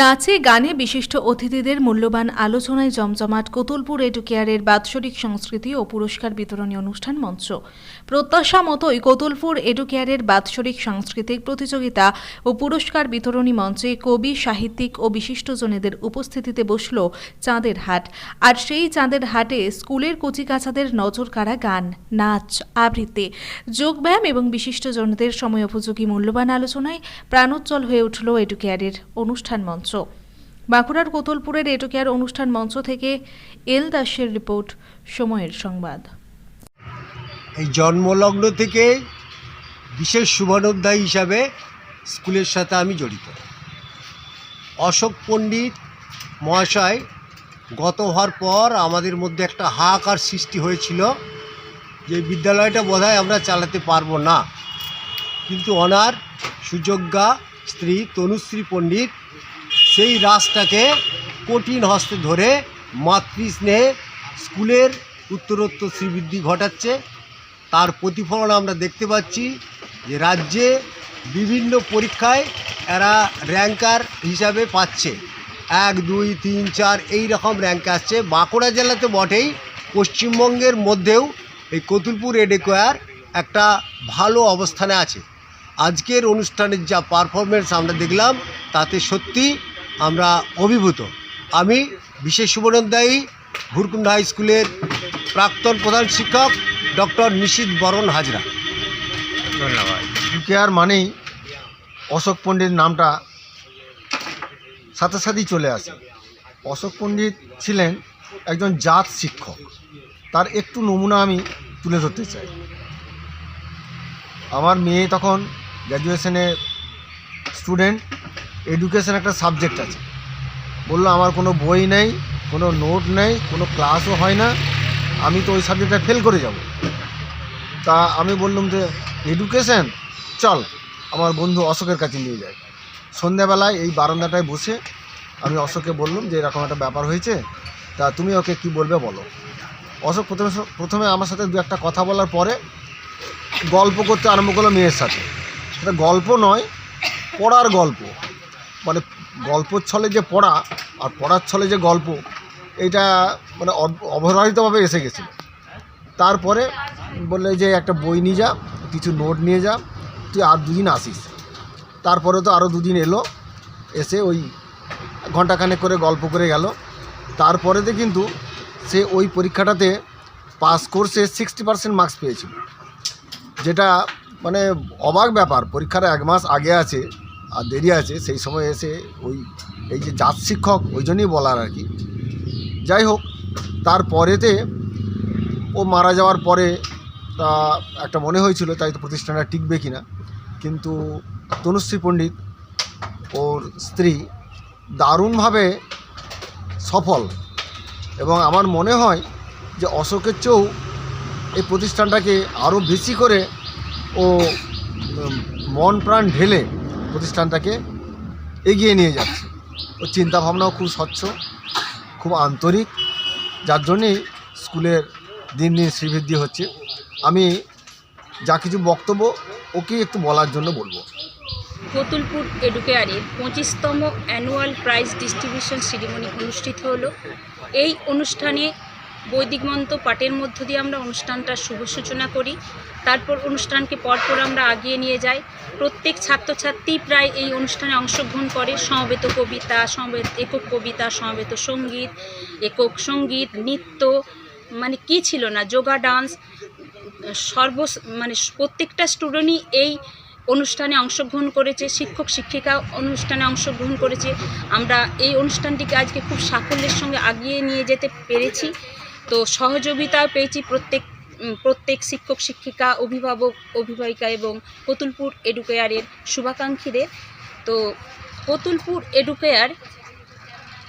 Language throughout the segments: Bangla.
নাচে, গানে বিশিষ্ট অতিথিদের মূল্যবান আলোচনায় জমজমাট কোতুলপুর এডুকেয়ারের বাৎসরিক সংস্কৃতি ও পুরস্কার বিতরণী অনুষ্ঠান মঞ্চ। প্রত্যাশা মতোই কোতুলপুর এডুকেয়ারের বাৎসরিক সাংস্কৃতিক প্রতিযোগিতা ও পুরস্কার বিতরণী মঞ্চে কবি, সাহিত্যিক ও বিশিষ্টজনেদের উপস্থিতিতে বসল চাঁদের হাট। আর সেই চাঁদের হাটে স্কুলের কচিকাচাদের নজর কাড়া গান, নাচ, আবৃত্তি, যোগব্যায়াম এবং বিশিষ্টজনদের সময় উপযোগী মূল্যবান আলোচনায় প্রাণোজ্জ্বল হয়ে উঠল এডুকেয়ারের অনুষ্ঠান মঞ্চ। বাঁকুড়ার কোতলপুরের এডুকেয়ার অনুষ্ঠান মঞ্চ থেকে এল দাসের রিপোর্ট, সময়ের সংবাদ। এই জন্মলগ্ন থেকে বিশেষ শুভানুধ্যায়ী হিসাবে স্কুলের সাথে আমি জড়িত। অশোক পণ্ডিত মহাশয় গত হওয়ার পর আমাদের মধ্যে একটা হাহাকার সৃষ্টি হয়েছিল যে বিদ্যালয়টা বোধহয় আমরা চালাতে পারব না। কিন্তু ওনার সুযোগ্যা, স্ত্রী, তনুশ্রী পণ্ডিত সেই রাসটাকে কঠিন হস্তে ধরে মাতৃস্নেহে স্কুলের উত্তরোত্তর শ্রীবৃদ্ধি ঘটাচ্ছে। তার প্রতিফলন আমরা দেখতে পাচ্ছি যে রাজ্যে বিভিন্ন পরীক্ষায় এরা র্যাঙ্কার হিসাবে পাচ্ছে। এক, দুই, তিন, চার, এই রকম র্যাঙ্ক আসছে। বাঁকুড়া জেলাতে বটেই, পশ্চিমবঙ্গের মধ্যেও এই কতুলপুর এডেকোয়ার একটা ভালো অবস্থানে আছে। আজকের অনুষ্ঠানের যা পারফরমেন্স আমরা দেখলাম, তাতে সত্যি আমরা অভিভূত। আমি বিশেষ শুভনন্দায়ী ভুরকুন্ড হাই স্কুলের প্রাক্তন প্রধান শিক্ষক ডক্টর নিশীত বরণ হাজরা। ধন্যবাদ। কেয়ার মানেই অশোক পণ্ডিত নামটা সাথে সাথেই চলে আসে। অশোক পণ্ডিত ছিলেন একজন জাত শিক্ষক। তার একটু নমুনা আমি তুলে ধরতে চাই। আমার মেয়ে তখন গ্র্যাজুয়েশনে স্টুডেন্ট এডুকেশন একটা সাবজেক্ট আছে। বলল, আমার কোনো বই নেই, কোনো নোট নেই, কোনো ক্লাসও হয় না। আমি তো ওই সাবজেক্টটা ফেল করে যাব। তা আমি বললাম যে এডুকেশন চল, আমার বন্ধু অশোকের কাছে নিয়ে যাই সন্ধ্যাবেলায় এই বারান্দাটায় বসে আমি অশোককে বললাম যে, এরকম একটা ব্যাপার হয়েছে। তা তুমি ওকে কি বলবে বলো? অশোক প্রথমে প্রথমে আমার সাথে দু একটা কথা বলার পরে গল্প করতে আরম্ভ করল মেয়ের সাথে। সেটা গল্প নয়, পড়ার গল্প। মানে গল্পর ছলে যে পড়া আর পড়ার ছলে যে গল্প, এটা মানে অব- অবধারিতভাবে এসে গেছিল। তারপরে বললে যে একটা বই নিয়ে যা, কিছু নোট নিয়ে যা, তুই আর দুদিন আসিস। তারপরে তো আরও দুদিন এলো, এসে ওই ঘন্টাখানেক করে গল্প করে গেল। তারপরেতে কিন্তু সে ওই পরীক্ষাটাতে পাস কোর্সে সিক্সটি পার্সেন্ট মার্কস পেয়েছিল। যেটা মানে অবাক ব্যাপার, পরীক্ষার এক মাস আগে আছে আর দেরি আছে, সেই সময় এসে ওই, এই যে জাত শিক্ষক, ওই জন্যই বলার আর কি। যাই হোক তারপরেতে ও মারা যাওয়ার পরে তা একটা মনে হয়েছিল, তাই তো প্রতিষ্ঠানটা টিকবে কি না কিন্তু তনুশ্রী পণ্ডিত, ওর স্ত্রী দারুণভাবে সফল এবং আমার মনে হয় যে অশোকের চেয়েও এই প্রতিষ্ঠানটাকে আরও বেশি করে ও মন প্রাণ ঢেলে প্রতিষ্ঠানটাকে এগিয়ে নিয়ে যাচ্ছে। ওর চিন্তাভাবনাও খুব স্বচ্ছ, খুব আন্তরিক। যার জন্যেই স্কুলের দিন দিন শ্রীবৃদ্ধি হচ্ছে। আমি যা কিছু বক্তব্য ওকে একটু বলার জন্য বলব। কতুলপুর এডুকেয়ারের পঁচিশতম অ্যানুয়াল প্রাইজ ডিস্ট্রিবিউশন সিরিমনি অনুষ্ঠিত হলো। এই অনুষ্ঠানে বৈদিক মন্ত্র পাঠের মধ্য দিয়ে আমরা অনুষ্ঠানটার শুভ সূচনা করি। তারপর অনুষ্ঠানকে পরপর আমরা আগিয়ে নিয়ে যাই। প্রত্যেক ছাত্রছাত্রী প্রায় এই অনুষ্ঠানে অংশগ্রহণ করে। সমবেত কবিতা, সমবেত একক কবিতা, সমবেত সংগীত, একক সংগীত, নৃত্য মানে কি ছিল না, যোগা, ডান্স, সর্ব মানে প্রত্যেকটা স্টুডেন্টই এই অনুষ্ঠানে অংশগ্রহণ করেছে। শিক্ষক, শিক্ষিকা অনুষ্ঠানে অংশগ্রহণ করেছে। আমরা এই অনুষ্ঠানটিকে আজকে খুব সাফল্যের সঙ্গে আগিয়ে নিয়ে যেতে পেরেছি। তো সহযোগিতাও পেয়েছি প্রত্যেক প্রত্যেক শিক্ষক, শিক্ষিকা, অভিভাবক, অভিভাবিকা এবং কতুলপুর এডুকেয়ারের শুভাকাঙ্ক্ষীদের। তো কতুলপুর এডুকেয়ার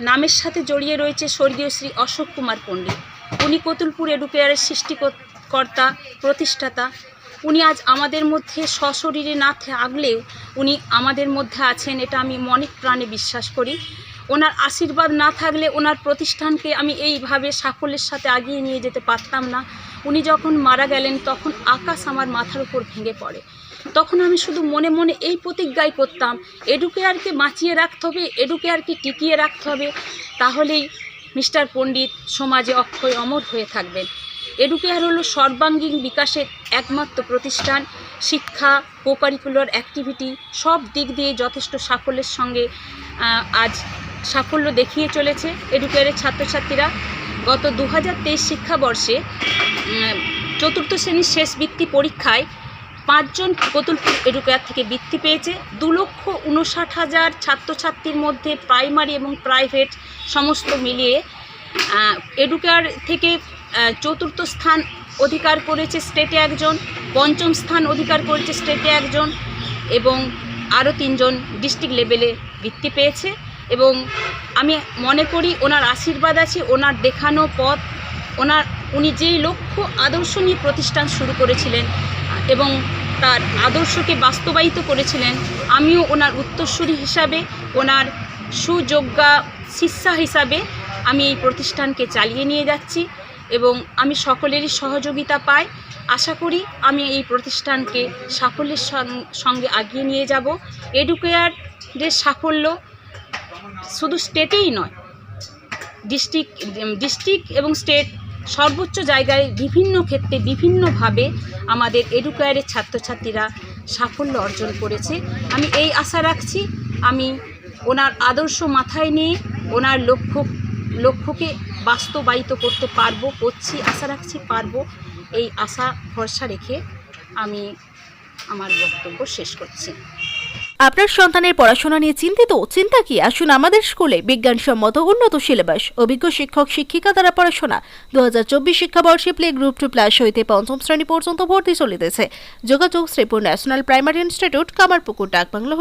নামের সাথে জড়িয়ে রয়েছে স্বর্গীয় শ্রী অশোক কুমার পণ্ডিত। উনি কতুলপুর এডুকেয়ারের সৃষ্টিকর্তা, প্রতিষ্ঠাতা। উনি আজ আমাদের মধ্যে সশরীরে না থাকলেও উনি আমাদের মধ্যে আছেন, এটা আমি মনে প্রাণে বিশ্বাস করি। ওনার আশীর্বাদ না থাকলে ওনার প্রতিষ্ঠানকে আমি এইভাবে সাফল্যের সাথে আগিয়ে নিয়ে যেতে পারতাম না। উনি যখন মারা গেলেন, তখন আকাশ আমার মাথার উপর ভেঙে পড়ে। তখন আমি শুধু মনে মনে এই প্রতিজ্ঞাই করতাম, এডুকেয়ারকে বাঁচিয়ে রাখতে হবে, এডুকেয়ারকে টিকিয়ে রাখতে হবে, তাহলেই মিস্টার পণ্ডিত সমাজে অক্ষয় অমর হয়ে থাকবেন। এডুকেয়ার হলো সর্বাঙ্গীন বিকাশের একমাত্র প্রতিষ্ঠান। শিক্ষা কোকারিকুলার অ্যাক্টিভিটি সব দিক দিয়ে যথেষ্ট সাফল্যের সঙ্গে আজ সাফল্য দেখিয়ে চলেছে এডুকেয়ারের ছাত্রছাত্রীরা। গত দু হাজার তেইশ শিক্ষাবর্ষে চতুর্থ শ্রেণির শেষ বৃত্তি পরীক্ষায় পাঁচজন কতুলপুর এডুকেয়ার থেকে বৃত্তি পেয়েছে। দু লক্ষ উনষাট হাজার ছাত্রছাত্রীর মধ্যে প্রাইমারি এবং প্রাইভেট সমস্ত মিলিয়ে এডুকেয়ার থেকে চতুর্থ স্থান অধিকার করেছে স্টেটে একজন, পঞ্চম স্থান অধিকার করেছে স্টেটে একজন এবং আরও তিনজন ডিস্ট্রিক্ট লেভেলে বৃত্তি পেয়েছে এবং আমি মনে করি ওনার আশীর্বাদ আছে, ওনার দেখানো পথ, ওনার, উনি যেই লক্ষ্য আদর্শ নিয়ে প্রতিষ্ঠান শুরু করেছিলেন এবং তার আদর্শকে বাস্তবায়িত করেছিলেন, আমিও ওনার উত্তরসূরি হিসাবে, ওনার সুযোগ্যা শিষ্যা হিসাবে আমি এই প্রতিষ্ঠানকে চালিয়ে নিয়ে যাচ্ছি। এবং আমি সকলেরই সহযোগিতা পাই। আশা করি আমি এই প্রতিষ্ঠানকে সাফল্যের সঙ্গে আগিয়ে নিয়ে যাব। এডুকেয়ারের সাফল্য শুধু স্টেটেই নয় ডিস্ট্রিক্ট ডিস্ট্রিক্ট এবং স্টেট সর্বোচ্চ জায়গায় বিভিন্ন ক্ষেত্রে বিভিন্নভাবে আমাদের এডুকেয়ারের ছাত্রছাত্রীরা সাফল্য অর্জন করেছে। আমি এই আশা রাখছি, আমি ওনার আদর্শ মাথায় নিয়ে ওনার লক্ষ্য লক্ষ্যকে বাস্তবায়িত করতে পারব, করছি, আশা রাখছি পারব, এই আশা, ভরসা রেখে আমি আমার বক্তব্য শেষ করছি। আপনার সন্তানের পড়াশোনা নিয়ে চিন্তিত? চিন্তা কি? আসুন আমাদের স্কুলে বিজ্ঞানসম্মত উন্নত সিলেবাস, অভিজ্ঞ শিক্ষক, শিক্ষিকা দ্বারা পড়াশোনা। দু হাজার চব্বিশ শিক্ষাবর্ষে প্লে গ্রুপ টু প্লাস হইতে পঞ্চম শ্রেণি পর্যন্ত ভর্তি চলিতেছে। যোগাযোগ Sripur national primary institute, Kamarpukur, ডাকবাংলো